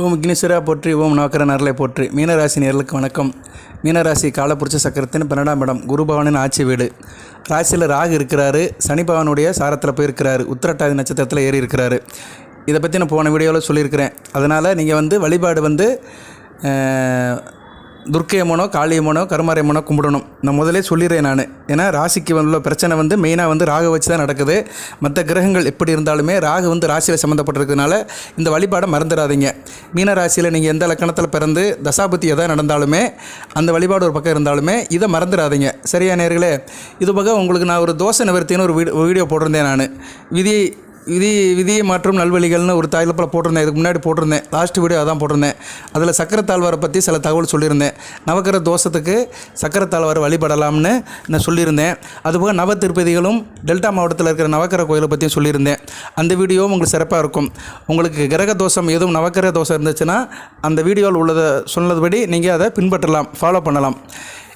ஓம் விக்னேஸ்வரா போற்றி ஓம் நவக்கர நரலை போற்றி. மீனராசி நேர்களுக்கு வணக்கம். மீனராசி காலப்புரிச்ச சக்கரத்தின் பன்னெண்டாம் இடம் குரு பகவானின் ஆட்சி வீடு. ராசியில் ராகு இருக்கிறாரு சனி பகவானுடைய சாரத்தில் போயிருக்கிறாரு உத்திரட்டாதி நட்சத்திரத்தில் ஏறி இருக்கிறாரு. இதை பற்றி நான் போன வீடியோவில் சொல்லியிருக்கிறேன். அதனால் நீங்கள் வந்து வழிபாடு வந்து துர்க்கையம்மனோ காளியம்மனோ கருமாரியம்மனோ கும்பிடணும். நான் முதலே சொல்லிடுறேன் நான். ஏன்னா ராசிக்கு உள்ள பிரச்சனை வந்து மெயினாக வந்து ராகு வச்சு தான் நடக்குது. மற்ற கிரகங்கள் எப்படி இருந்தாலுமே ராகு வந்து ராசியில் சம்மந்தப்பட்டிருக்கிறதுனால இந்த வழிபாடை மறந்துடாதீங்க. மீன ராசியில் நீங்கள் எந்த லக்கணத்தில் பிறந்து தசாபுத்தி எதாவது நடந்தாலுமே அந்த வழிபாடு ஒரு பக்கம் இருந்தாலுமே இதை மறந்துடாதீங்க. சரியா நேர்களே? இது பக்கம் உங்களுக்கு நான் ஒரு தோசை நிவர்த்தின்னு ஒரு வீடியோ வீடியோ போட்டிருந்தேன் நான். விதி விதி விதியை மாற்றும் நல்வழிகள்னு ஒரு தலைப்பில் போட்டிருந்தேன். இதுக்கு முன்னாடி போட்டிருந்தேன். லாஸ்ட் வீடியோ அதான் போட்டிருந்தேன். அதில் சக்கரத்தாழ்வாரை பற்றி சில தகவல் சொல்லியிருந்தேன். நவக்கிர தோஷத்துக்கு சக்கரத்தாழ்வார் வழிபடலாம்னு நான் சொல்லியிருந்தேன். அதுபோக நவ திருப்பதிகளும் டெல்டா மாவட்டத்தில் இருக்கிற நவக்கிர கோயிலை பற்றியும் சொல்லியிருந்தேன். அந்த வீடியோவும் உங்களுக்கு சிறப்பாக இருக்கும். உங்களுக்கு கிரக தோஷம் எதுவும் நவக்கர தோஷம் இருந்துச்சுன்னா அந்த வீடியோவில் உள்ளதை சொன்னதுபடி நீங்கள் அதை பின்பற்றலாம் ஃபாலோ பண்ணலாம்.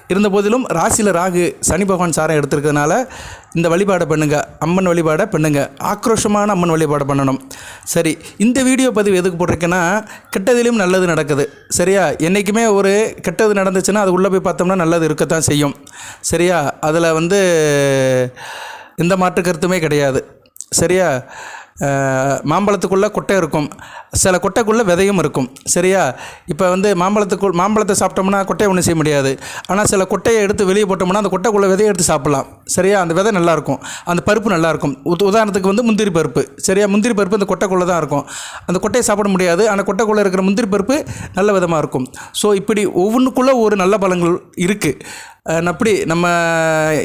இருந்த போதிலும் ராசியில் ராகு சனி பகவான் சாரம் எடுத்திருக்கிறதுனால இந்த வழிபாடை பண்ணுங்க. அம்மன் வழிபாடை பண்ணுங்க. ஆக்ரோஷமான அம்மன் வழிபாடை பண்ணணும். சரி இந்த வீடியோ பதிவு எதுக்கு போட்டிருக்கேன்னா கெட்டதிலும் நல்லது நடக்குது. சரியா? என்றைக்குமே ஒரு கெட்டது நடந்துச்சுன்னா அது உள்ளே போய் பார்த்தோம்னா நல்லது இருக்கத்தான் செய்யும். சரியா? அதில் வந்து எந்த மாற்று கருத்துமே கிடையாது. சரியா? மாம்பழத்துக்குள்ளே கொட்டை இருக்கும். சில கொட்டைக்குள்ளே விதையும் இருக்கும். சரியா? இப்போ வந்து மாம்பழத்துக்குள் மாம்பழத்தை சாப்பிட்டோம்னா கொட்டையை ஒன்றும் செய்ய முடியாது. ஆனால் சில கொட்டையை எடுத்து வெளியே போட்டோம்னா அந்த கொட்டைக்குள்ளே விதையை எடுத்து சாப்பிடலாம். சரியா? அந்த விதை நல்லாயிருக்கும் அந்த பருப்பு நல்லாயிருக்கும் உத் உதாரணத்துக்கு வந்து முந்திரி பருப்பு. சரியா? முந்திரி பருப்பு அந்த கொட்டைக்குள்ளே தான் இருக்கும். அந்த கொட்டையை சாப்பிட முடியாது. ஆனால் கொட்டைக்குள்ளே இருக்கிற முந்திரி பருப்பு நல்ல விதமாக இருக்கும். ஸோ இப்படி ஒவ்வொன்றுக்குள்ளே ஒரு நல்ல பழங்கள் இருக்குது அப்படி நம்ம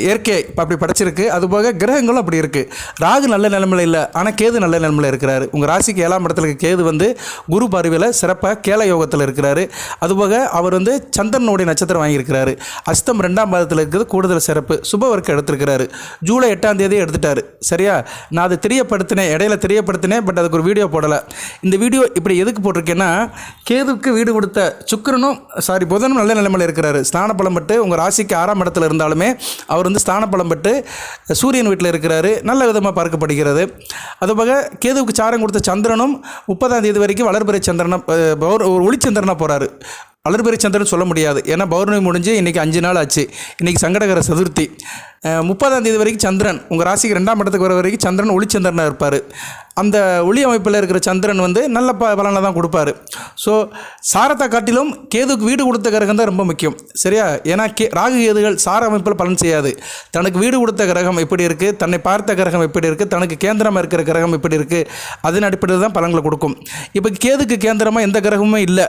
இயற்கை இப்போ அப்படி படைச்சிருக்கு. அதுபோக கிரகங்களும் அப்படி இருக்குது ராகு நல்ல நிலைமையில் இல்லை ஆனால் கேது நல்ல நிலைமையில் இருக்கிறாரு. உங்கள் ராசிக்கு ஏழாம் இடத்துல இருக்க கேது வந்து குரு பார்வையில் சிறப்பாக கேல யோகத்தில் இருக்கிறாரு. அதுபோக அவர் வந்து சந்திரனுடைய நட்சத்திரம் வாங்கியிருக்கிறாரு. அஸ்தம் ரெண்டாம் பாதத்தில் இருக்கிறது கூடுதல் சிறப்பு. சுப ஒர்க் எடுத்திருக்கிறாரு. ஜூலை எட்டாம் தேதி எடுத்துட்டாரு. சரியா? நான் அதை தெரியப்படுத்தினேன் இடையில தெரியப்படுத்தினேன் பட் அதுக்கு ஒரு வீடியோ போடலை. இந்த வீடியோ இப்படி எதுக்கு போட்டிருக்கேன்னா கேதுவுக்கு வீடு கொடுத்த சுக்கிரனும் சாரி புதனும் நல்ல நிலைமையில் இருக்கிறாரு. ஸ்நான பலம் பட்டு உங்கள் ராசிக்கு ஆறாம் இடத்துல இருந்தாலுமே அவர் வந்து ஸ்தான பலம் சூரியன் வீட்டில் இருக்கிறாரு. நல்ல விதமாக பார்க்கப்படுகிறது. அதுபோக கேதுவுக்கு சாரம் கொடுத்த சந்திரனும் முப்பதாம் தேதி வரைக்கும் வளர்பிறை சந்திரனா பௌர் ஒரு ஒளிச்சந்திரனாக போகிறாரு வளர்பிறை சந்திரன் சொல்ல முடியாது. ஏன்னா பௌர்ணமி முடிஞ்சு இன்றைக்கி அஞ்சு நாள் ஆச்சு. இன்றைக்கி சங்கடகர சதுர்த்தி. முப்பதாம் தேதி வரைக்கும் சந்திரன் உங்கள் ராசிக்கு ரெண்டாம் இடத்துக்கு வர வரைக்கும் சந்திரன் ஒளிச்சந்திரனாக இருப்பார். அந்த ஒளி அமைப்பில் இருக்கிற சந்திரன் வந்து நல்ல ப பலனை தான் கொடுப்பாரு. ஸோ சாரத்தை காட்டிலும் கேதுக்கு வீடு கொடுத்த கிரகம் தான் ரொம்ப முக்கியம். சரியா? ஏன்னா கே ராகு கேதுகள் சார அமைப்பில் பலன் செய்யாது. தனக்கு வீடு கொடுத்த கிரகம் எப்படி இருக்குது தன்னை பார்த்த கிரகம் எப்படி இருக்குது தனக்கு கேந்திரமாக இருக்கிற கிரகம் எப்படி இருக்குது அதன் அடிப்படையில் தான் பலன்களை கொடுக்கும். இப்போ கேதுக்கு கேந்திரமாக எந்த கிரகமுமே இல்லை.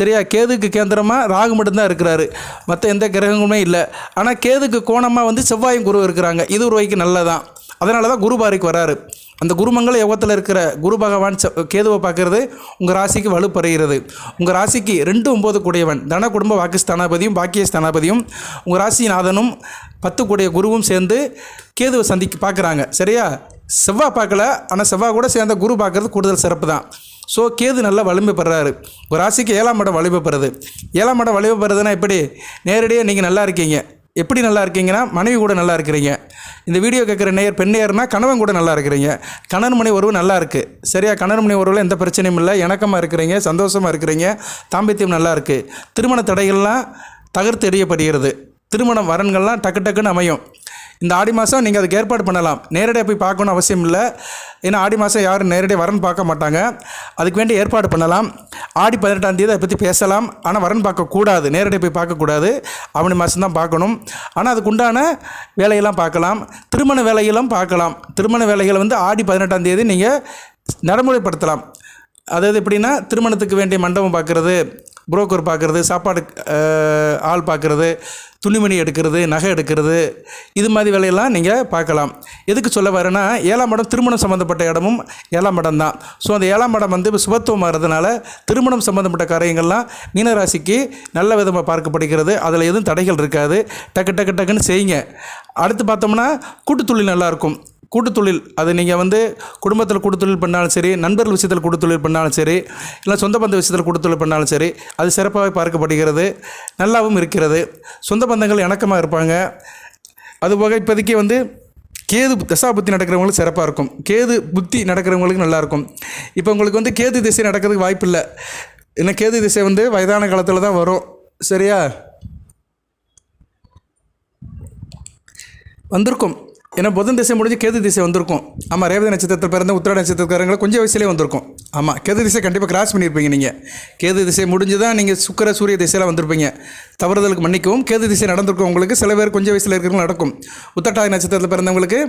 சரியா? கேதுக்கு கேந்திரமாக ராகு மட்டும்தான் இருக்கிறாரு. மற்ற எந்த கிரகங்களுமே இல்லை. ஆனால் கேதுக்கு கோணமாக வந்து செவ்வாயும் குரு இருக்கிறாங்க. இது ஒரு வைக்கு நல்லதான் அதனால தான் குரு பாரிக்கு வராரு. அந்த குருமங்கள யோகத்தில் இருக்கிற குரு பகவான் கேதுவை பார்க்கறது உங்கள் ராசிக்கு வலுப்பறைகிறது. உங்கள் ராசிக்கு ரெண்டு ஒம்பது கூடியவன் தன குடும்ப வாக்கு ஸ்தானாபதியும் பாக்கிய ஸ்தானாபதியும் உங்கள் ராசிநாதனும் பத்து கூடிய குருவும் சேர்ந்து கேதுவை சந்திக்க பார்க்குறாங்க. சரியா? செவ்வாய் பார்க்கல ஆனால் செவ்வாய் கூட சேர்ந்த குரு பார்க்கறது கூடுதல் சிறப்பு தான் ஸோ கேது நல்லா வலிமை பெறாரு. ஒரு ராசிக்கு ஏழாம் இடம் வலிமை பெறுது. ஏழாம் இடம் வலிமை பெறுதுன்னா எப்படி? நேரடியாக நீங்கள் நல்லா இருக்கீங்க. எப்படி நல்லா இருக்கீங்கன்னா மனைவி கூட நல்லா இருக்கிறீங்க. இந்த வீடியோ கேட்குற நேயர் பெண் நேயர்னா கணவன் கூட நல்லா இருக்கிறீங்க. கணவன் மனை உறவு நல்லா இருக்குது சரியா கணவன் மனை உறவில் எந்த பிரச்சனையும் இல்லை. இணக்கமாக இருக்கிறீங்க சந்தோஷமாக இருக்கிறீங்க தாம்பத்தியம் நல்லா இருக்குது திருமண தடைகள்லாம் தகர்த்து எறியப்படுகிறது. திருமணம் வரன்கள்லாம் டக்கு டக்குன்னு அமையும். இந்த ஆடி மாதம் நீங்கள் அதுக்கு ஏற்பாடு பண்ணலாம். நேரடியாக போய் பார்க்கணும் அவசியம் இல்லை. ஏன்னா ஆடி மாதம் யாரும் நேரடியாக வரன் பார்க்க மாட்டாங்க. அதுக்கு வேண்டிய ஏற்பாடு பண்ணலாம். ஆடி பதினெட்டாம் தேதி அதை பற்றி பேசலாம். ஆனால் வரன் பார்க்கக்கூடாது நேரடியாக போய் பார்க்கக்கூடாது ஆவணி மாதம் தான் பார்க்கணும் ஆனால் அதுக்குண்டான வேலையெல்லாம் பார்க்கலாம். திருமண வேலைகளும் பார்க்கலாம். திருமண வேலைகளை வந்து ஆடி பதினெட்டாம் தேதி நீங்கள் நடைமுறைப்படுத்தலாம். அதாவது எப்படின்னா திருமணத்துக்கு வேண்டிய மண்டபம் பார்க்குறது. புரோக்கர் பார்க்குறது சாப்பாடு ஆள் பார்க்குறது துணிமணி எடுக்கிறது நகை எடுக்கிறது இது மாதிரி வேலையெல்லாம் நீங்கள் பார்க்கலாம். எதுக்கு சொல்ல வரேன்னா ஏழாம் இடம் திருமணம் சம்மந்தப்பட்ட இடமும் ஏழாம் இடம் தான். ஸோ அந்த ஏழாம் இடம் வந்து இப்ப சுபத்துவம் வர்றதுனால திருமணம் சம்மந்தப்பட்ட காரியங்கள்லாம் மீனராசிக்கு நல்ல விதமாக பார்க்கப்படுகிறது. அதில் எதுவும் தடைகள் இருக்காது. டக்கு டக்கு டக்குன்னு செய்யுங்க. அடுத்து பார்த்தோம்னா கூட்டுத்தொழில் நல்லாயிருக்கும் கூட்டுத்தொழில் அது நீங்கள் வந்து குடும்பத்தில் கூட்டுத்தொழில் பண்ணாலும் சரி நண்பர்கள் விஷயத்தில் கூட்டுத்தொழில் பண்ணாலும் சரி இல்லை சொந்த பந்த விஷயத்தில் கூட்டுத்தொழில் பண்ணாலும் சரி அது சிறப்பாக பார்க்கப்படுகிறது நல்லாவும் இருக்கிறது. சொந்த பந்தங்கள் இணக்கமாக இருப்பாங்க. அதுபோக இப்போதைக்கு வந்து கேது தசா புத்தி நடக்கிறவங்களுக்கு சிறப்பாக இருக்கும். கேது புத்தி நடக்கிறவங்களுக்கு நல்லாயிருக்கும் இப்போ உங்களுக்கு வந்து கேது திசை நடக்கிறதுக்கு வாய்ப்பு இல்லை. கேது திசை வந்து வயதான காலத்தில் தான் வரும். சரியா? வந்திருக்கும். ஏன்னா புதன் திசை முடிஞ்சு கேது திசை வந்திருக்கும். ஆமாம் ரேவதி நட்சத்திரத்தில் பிறந்த உத்திர நட்சத்திரக்காரங்களை கொஞ்சம் வயசுலேயே வந்திருக்கும். ஆமாம் கேது திசை கண்டிப்பாக கிராஸ் பண்ணியிருப்பீங்க நீங்கள் கேது திசை முடிஞ்சு தான் நீங்கள் சுக்கர சூரிய திசையில் வந்திருப்பீங்க. தவறுதலுக்கு மன்னிக்கவும் கேது திசை நடந்திருக்கும் உங்களுக்கு சில பேர் கொஞ்சம் வயசில் இருக்கிறவங்க நடக்கும். உத்தட்டாதி நட்சத்திரத்தில் பிறந்தவங்களுக்கு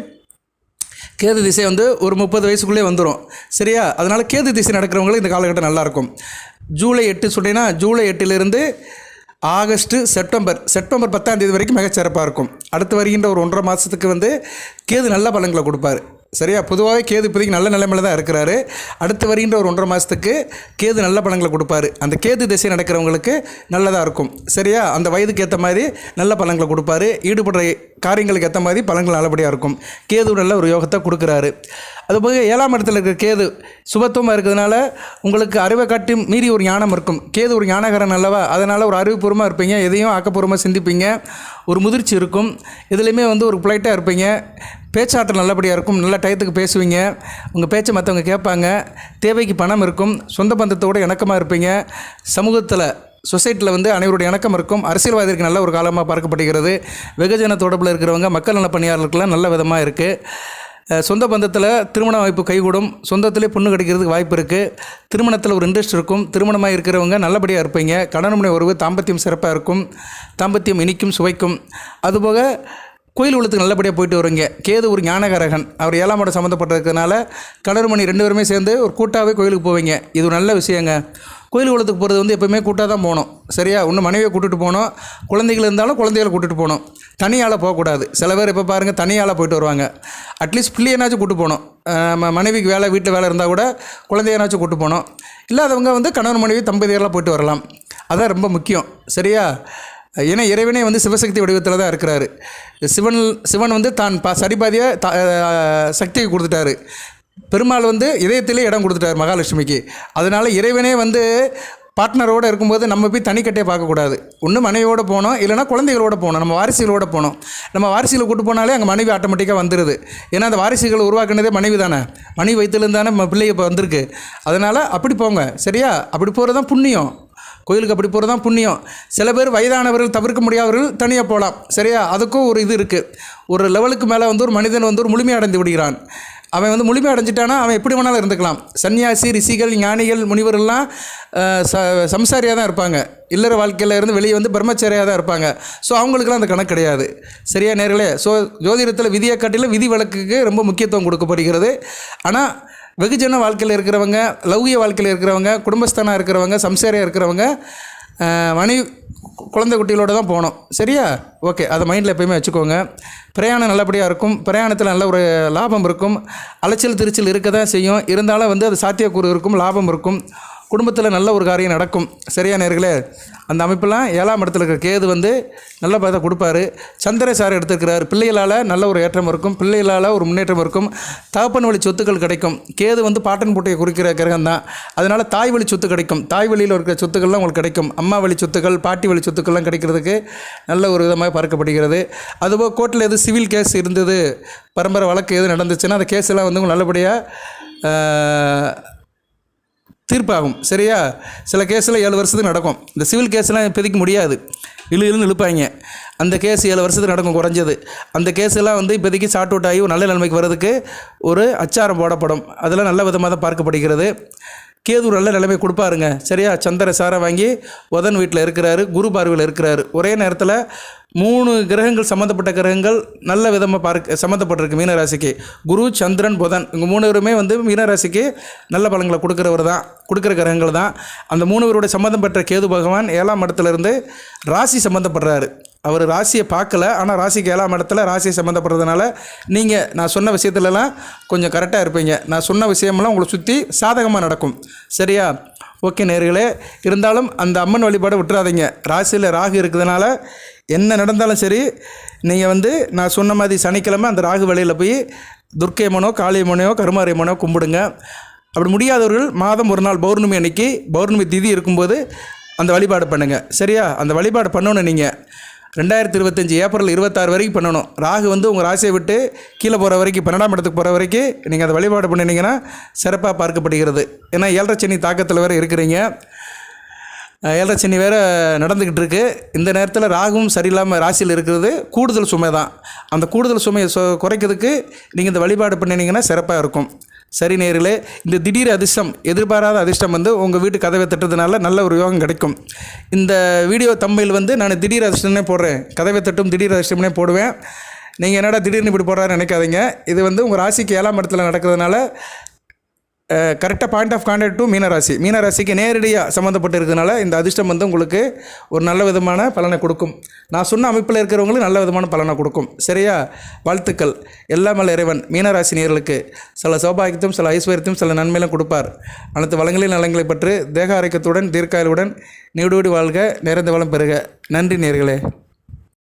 கேது திசை வந்து ஒரு முப்பது வயசுக்குள்ளே வந்துடும் சரியா? அதனால் கேது திசை நடக்கிறவங்களுக்கு இந்த காலகட்டம் நல்லாயிருக்கும் ஜூலை எட்டு சொன்னீங்கன்னா ஜூலை எட்டிலிருந்து ஆகஸ்ட்டு செப்டம்பர். செப்டம்பர் பத்தாம் தேதி வரைக்கும் மிகச்சிறப்பாக இருக்கும். அடுத்து வருகின்ற ஒரு ஒன்றரை மாதத்துக்கு வந்து கேது நல்ல பலன்களை கொடுப்பாரு. சரியா? பொதுவாகவே கேது இப்போதைக்கு நல்ல நிலைமையில தான் இருக்கிறாரு. அடுத்து வருகின்ற ஒரு ஒன்றரை மாதத்துக்கு கேது நல்ல பலன்களை கொடுப்பாரு. அந்த கேது திசை நடக்கிறவங்களுக்கு நல்லதாக இருக்கும். சரியா? அந்த வயதுக்கு ஏற்ற மாதிரி நல்ல பலன்களை கொடுப்பாரு. ஈடுபடுற காரியங்களுக்கு ஏற்ற மாதிரி பலன்கள் நல்லபடியாக இருக்கும். கேது நல்ல ஒரு யோகத்தை கொடுக்குறாரு. அதுபோக ஏழாம் இடத்துல இருக்கிற கேது சுபத்துவமாக இருக்கிறதுனால உங்களுக்கு அறிவை காட்டி மீறி ஒரு ஞானம் இருக்கும். கேது ஒரு ஞானகரன் அல்லவா? அதனால் ஒரு அறிவுபூர்வமாக இருப்பீங்க. எதையும் ஆக்கப்பூர்வமாக சிந்திப்பீங்க. ஒரு முதிர்ச்சி இருக்கும். இதுலேயுமே வந்து ஒரு பிளைட்டாக இருப்பீங்க. பேச்சாற்றல் நல்லபடியாக இருக்கும். நல்ல டயத்துக்கு பேசுவீங்க. உங்கள் பேச்சை மற்றவங்க கேட்பாங்க. தேவைக்கு பணம் இருக்கும். சொந்த பந்தத்தோடு இணக்கமாக இருப்பீங்க. சமூகத்தில் சொசைட்டியில் வந்து அனைவருடைய இணக்கம் இருக்கும். அரசியல்வாதிக்கு நல்ல ஒரு காலமாக பார்க்கப்படுகிறது. வெகுஜன தொடர்பில் இருக்கிறவங்க மக்கள் நல பணியாளர்களுக்கெல்லாம் நல்ல விதமாக இருக்குது சொந்த பந்தத்தில் திருமண வாய்ப்பு கைகூடும். சொந்தத்திலே பொண்ணு கிடைக்கிறதுக்கு வாய்ப்பு இருக்குது திருமணத்தில் ஒரு இன்ட்ரெஸ்ட் இருக்கும். திருமணமாக இருக்கிறவங்க நல்லபடியாக இருப்பீங்க. கணவனுடைய உறவு தாம்பத்தியம் சிறப்பாக இருக்கும். தாம்பத்தியம் இனிக்கும் சுவைக்கும். அதுபோக கோயில் உள்ளத்துக்கு நல்லபடியாக போயிட்டு வருவீங்க கேது ஒரு ஞானகாரகன். அவர் ஏழாம் இடம் சம்மந்தப்பட்டிருக்கிறதுனால கணவர் மணி ரெண்டு பேருமே சேர்ந்து ஒரு கூட்டாகவே கோயிலுக்கு போவீங்க. இது ஒரு நல்ல விஷயங்க. கோயில் குளத்துக்கு போகிறது வந்து எப்போவுமே கூட்டாக தான் போகணும். சரியா? ஒன்று மனைவியை கூட்டிகிட்டு போகணும். குழந்தைகள் இருந்தாலும் குழந்தைகளை கூட்டிகிட்டு போகணும். தனியால் போகக்கூடாது. சில பேர் இப்போ பாருங்கள் தனியால் போயிட்டு வருவாங்க. அட்லீஸ்ட் பிள்ளையனாச்சும் கூட்டு போகணும். நம்ம ம- மனைவிக்கு வேலை வீட்டு வேலை இருந்தால் கூட குழந்தையனாச்சும் கூட்டு போகணும். இல்லாதவங்க வந்து கணவன் மனைவி தம்பதியெல்லாம் போயிட்டு வரலாம். அதான் ரொம்ப முக்கியம். சரியா? ஏன்னா இறைவனே வந்து சிவசக்தி வடிவத்தில் தான் இருக்கிறாரு. சிவன் சிவன் வந்து தான் ப சரிபாதியை த சக்தியை கொடுத்துட்டாரு. பெருமாள் வந்து இதயத்திலே இடம் கொடுத்துட்டார் மகாலட்சுமிக்கு. அதனால் இறைவனே வந்து பார்ட்னரோடு இருக்கும்போது நம்ம போய் தனிக்கட்டே பார்க்கக்கூடாது. ஒன்று மனைவியோட போகணும் இல்லைனா குழந்தைகளோட போகணும் நம்ம வாரிசுகளோட போகணும் நம்ம வாரிசுகளை கூட்டு போனாலே அங்கே மனைவி ஆட்டோமேட்டிக்காக வந்துடுது ஏன்னா அந்த வாரிசுகளை உருவாக்குனதே மனைவி தானே மனைவி வயிற்றுலேருந்து தானே நம்ம பிள்ளை இப்போ வந்திருக்கு. அதனால் அப்படி போங்க சரியா? அப்படி போகிறது தான் புண்ணியம். கோயிலுக்கு அப்படி போகிறது தான் புண்ணியம். சில பேர் வயதானவர்கள் தவிர்க்க முடியாதவர்கள் தனியாக போகலாம் சரியா? அதுக்கும் ஒரு இது இருக்குது ஒரு லெவலுக்கு மேலே வந்து ஒரு மனிதன் வந்து ஒரு முழுமை அடைந்து விடுகிறான். அவன் வந்து முழுமை அடைஞ்சிட்டானா? அவன் எப்படி வேணாலும் இருந்துக்கலாம். சன்னியாசி ரிஷிகள் ஞானிகள் முனிவர்கள்லாம் ச சம்சாரியாக தான் இருப்பாங்க. இல்லற வாழ்க்கையில் இருந்து வெளியே வந்து பிரம்மச்சாரியாக தான் இருப்பாங்க. ஸோ அவங்களுக்குலாம் அந்த கணக்கு கிடையாது. சரியா நேர்களே? ஸோ ஜோதிடத்தில் விதியை காட்டிலும் விதி வழக்குக்கு ரொம்ப முக்கியத்துவம் கொடுக்கப்படுகிறது. ஆனால் வெகுஜன வாழ்க்கையில் இருக்கிறவங்க லௌகிய வாழ்க்கையில் இருக்கிறவங்க குடும்பஸ்தானாக இருக்கிறவங்க சம்சாரியாக இருக்கிறவங்க மணி குழந்தை குட்டிகளோடு தான் போகணும். சரியா? ஓகே. அதை மைண்டில் எப்பயுமே வச்சுக்கோங்க. பிரயாணம் நல்லபடியாக இருக்கும். பிரயாணத்தில் நல்ல ஒரு லாபம் இருக்கும். அலைச்சல் திருச்சல் இருக்க தான் செய்யும். இருந்தாலும் வந்து அது சாத்தியக்கூறு இருக்கும். லாபம் இருக்கும். குடும்பத்தில் நல்ல ஒரு காரியம் நடக்கும். சரியா நேர்களே? அந்த அமைப்பெல்லாம் ஏழாம் இடத்துல இருக்கிற கேது வந்து நல்ல பதத்தை கொடுப்பாரு. சந்திர சார் எடுத்துருக்கிறார். பிள்ளைகளால் நல்ல ஒரு ஏற்றம் இருக்கும். பிள்ளைகளால் ஒரு முன்னேற்றம் இருக்கும். தகப்பன் வழி சொத்துக்கள் கிடைக்கும். கேது வந்து பாட்டன் பூட்டையை குறிக்கிற கிரகம் தான். அதனால் தாய் வழி சொத்து கிடைக்கும். தாய் வழியில் இருக்கிற சொத்துக்கள்லாம் உங்களுக்கு கிடைக்கும். அம்மா வழி சொத்துக்கள் பாட்டி வழி சொத்துக்கள்லாம் கிடைக்கிறதுக்கு நல்ல ஒரு விதமாக பார்க்கப்படுகிறது. அதுபோல் கோர்ட்டில் எது சிவில் கேஸ் இருந்தது பரம்பரை வழக்கு எது நடந்துச்சுன்னா அந்த கேஸ் எல்லாம் வந்து உங்களுக்கு நல்லபடியாக தீர்ப்பாகும். சரியா? சில கேஸில் ஏழு வருஷத்துக்கு நடக்கும். இந்த சிவில் கேஸ்லாம் இப்போதைக்கு முடியாது. இழு இழுன்னு இழுப்பாங்க அந்த கேஸ் ஏழு வருஷத்துக்கு நடக்கும் குறைஞ்சது. அந்த கேஸெல்லாம் வந்து இப்போதைக்கு சாட் அவுட் ஆகி ஒரு நல்ல நிலைமைக்கு வர்றதுக்கு ஒரு அச்சாரம் போடப்படும். அதெல்லாம் நல்ல விதமாக தான் பார்க்கப்படுகிறது. கேது ஒரு நல்ல நிலைமை கொடுப்பாருங்க. சரியா? சந்திர சாரை வாங்கி உதன் வீட்டில் இருக்கிறாரு குரு பார்வையில் இருக்கிறாரு. ஒரே நேரத்தில் மூணு கிரகங்கள் சம்மந்தப்பட்ட கிரகங்கள் நல்ல விதமாக பார்க்க சம்மந்தப்பட்டிருக்கு மீனராசிக்கு குரு சந்திரன் புதன். இவங்க மூணு பேருமே வந்து மீனராசிக்கு நல்ல பலங்களை கொடுக்குறவர் தான் கொடுக்குற கிரகங்கள் தான். அந்த மூணுவருடைய சம்மந்தம் பெற்ற கேது பகவான் ஏழாம் இடத்துலேருந்து ராசி சம்மந்தப்படுறாரு அவர் ராசியை பார்க்கல ஆனால் ராசிக்கு ஏழாம் இடத்துல ராசியை சம்மந்தப்படுறதுனால நீங்கள் நான் சொன்ன விஷயத்துலலாம் கொஞ்சம் கரெக்டாக இருப்பீங்க. நான் சொன்ன விஷயமெல்லாம் உங்களை சுற்றி சாதகமாக நடக்கும். சரியா? ஓகே நேர்களே இருந்தாலும் அந்த அம்மன் வழிபாடை விட்டுறாதீங்க. ராசியில் ராகு இருக்கிறதுனால என்ன நடந்தாலும் சரி நீங்கள் வந்து நான் சொன்ன மாதிரி சனிக்கிழமை அந்த ராகு வேலையில் போய் துர்க்கையம்மனோ காளியம்மனையோ கருமாரியம்மனோ கும்பிடுங்க. அப்படி முடியாதவர்கள் மாதம் ஒரு நாள் பௌர்ணமி அன்னைக்கு பௌர்ணமி திதி இருக்கும்போது அந்த வழிபாடு பண்ணுங்கள் சரியா? அந்த வழிபாடு பண்ணணும் நீங்கள் ரெண்டாயிரத்தி இருபத்தஞ்சி ஏப்ரல் இருபத்தாறு வரைக்கும் பண்ணணும். ராகு வந்து உங்கள் ராசியை விட்டு கீழே போகிற வரைக்கும் பன்னெண்டாம் இடத்துக்கு போகிற வரைக்கும் நீங்கள் அதை வழிபாடு பண்ணினீங்கன்னா சிறப்பாக பார்க்கப்படுகிறது. ஏன்னா ஏழரை சனி தாக்கத்தில் வேறு இருக்கிறீங்க. ஏழரை சனி வேறு நடந்துக்கிட்டு இருக்கு. இந்த நேரத்தில் ராகுவும் சரியில்லாமல் ராசியில் இருக்கிறது கூடுதல் சுமை தான். அந்த கூடுதல் சுமையை சொ குறைக்கிறதுக்கு நீங்கள் இந்த வழிபாடு பண்ணினீங்கன்னா சிறப்பாக இருக்கும். சரி நேரில் இந்த திடீர் அதிர்ஷ்டம் எதிர்பாராத அதிர்ஷ்டம் வந்து உங்கள் வீட்டு கதவை தட்டுறதுனால நல்ல ஒரு யோகம் கிடைக்கும். இந்த வீடியோ தம்மையில் வந்து நான் திடீர் அதிர்ஷ்டம்னே போடுறேன். கதவை தட்டும் திடீர் அதிர்ஷ்டம்னே போடுவேன். நீங்கள் என்னடா திடீர்னு இப்படி போடுறாரு நினைக்காதீங்க. இது வந்து உங்கள் ராசிக்கு ஏழாம் இடத்துல நடக்கிறதுனால கரெக்டாக பாயிண்ட் ஆஃப் கான்டாக்ட் டு மீனராசி. மீனராசிக்கு நேரடியாக சம்மந்தப்பட்டு இருக்கிறதுனால இந்த அதிர்ஷ்டம் வந்து உங்களுக்கு ஒரு நல்ல விதமான பலனை கொடுக்கும். நான் சொன்ன அமைப்பில் இருக்கிறவங்களுக்கு நல்ல விதமான பலனை கொடுக்கும். சரியா? வாழ்த்துக்கள். எல்லாம் இறைவன். மீனராசி நேர்களுக்கு சில சௌபாகியத்தையும் சில ஐஸ்வர்யத்தையும் சில நன்மையிலும் கொடுப்பார். அனைத்து வளங்களின் நலங்களை பற்றி தேக ஆரோக்கியத்துடன் தீர்க்காயலுடன் நீடோடி வாழ்க நிறைந்த வளம் பெறுக. நன்றி நேர்களே.